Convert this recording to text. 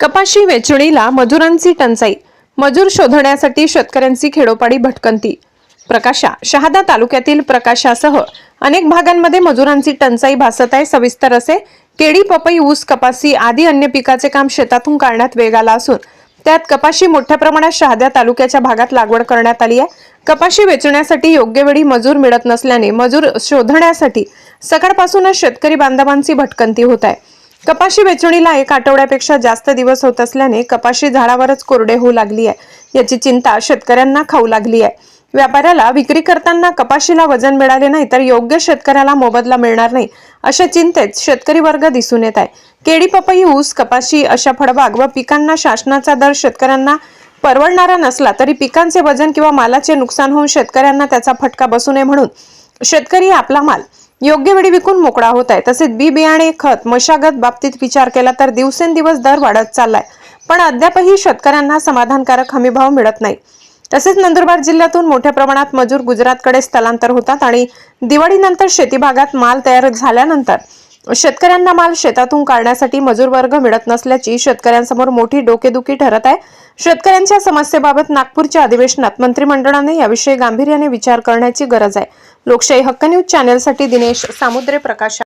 कपाशी वेचणीला मजुरांची टंचाई. मजूर शोधण्यासाठी शेतकऱ्यांची खेडोपाडी भटकंती. प्रकाशा शहादा तालुक्यातील प्रकाशासह अनेक भागांमध्ये मजुरांची टंचाई भासत आहे. सविस्तर असे केळी पपई ऊस कपासी आदी अन्य पिकाचे काम शेतातून काढण्यात वेग आला असून त्यात कपाशी मोठ्या प्रमाणात शहादा तालुक्याच्या भागात लागवड करण्यात आली आहे. कपाशी वेचण्यासाठी योग्य वेळी मजूर मिळत नसल्याने मजूर शोधण्यासाठी सकाळपासूनच शेतकरी बांधवांची भटकंती होत आहे. कपाशी वेचणीला एक आठवड्यापेक्षा जास्त दिवस होत असल्याने कपाशी झाडावरच कोरडे होऊ लागली आहे. याची चिंता शेतकऱ्यांना खाऊ लागली आहे. व्यापाऱ्याला विक्री करताना कपाशीला वजन मिळाले नाही तर योग्य शेतकऱ्याला मोबदला मिळणार नाही अशा चिंतेत शेतकरी वर्ग दिसून येत आहे. केळी पपई ऊस कपाशी अशा फळबाग व पिकांना शासनाचा दर शेतकऱ्यांना परवडणारा नसला तरी पिकांचे वजन किंवा मालाचे नुकसान होऊन शेतकऱ्यांना त्याचा फटका बसू नये म्हणून शेतकरी आपला माल योग्य वेळी विकून मोकळा होत आहे. तसेच बी बियाणे खत मशागत बाबतीत विचार केला तर दिवसेंदिवस दर वाढत चाललाय. पण अद्यापही शेतकऱ्यांना समाधानकारक हमीभाव मिळत नाही. तसेच नंदुरबार जिल्ह्यातून मोठ्या प्रमाणात मजूर गुजरातकडे स्थलांतर होतात आणि दिवाळीनंतर शेती भागात माल तयार झाल्यानंतर शेतकऱ्यांना माल शेतातून काढण्यासाठी मजूर वर्ग मिळत नसल्याची शेतकऱ्यांसमोर मोठी डोकेदुखी ठरत आहे. शेतकऱ्यांच्या समस्येबाबत नागपूरच्या अधिवेशनात मंत्रिमंडळाने याविषयी गांभीर्याने विचार करण्याची गरज आहे. लोकशाही हक्क न्यूज चॅनेलसाठी दिनेश सामुद्रे प्रकाश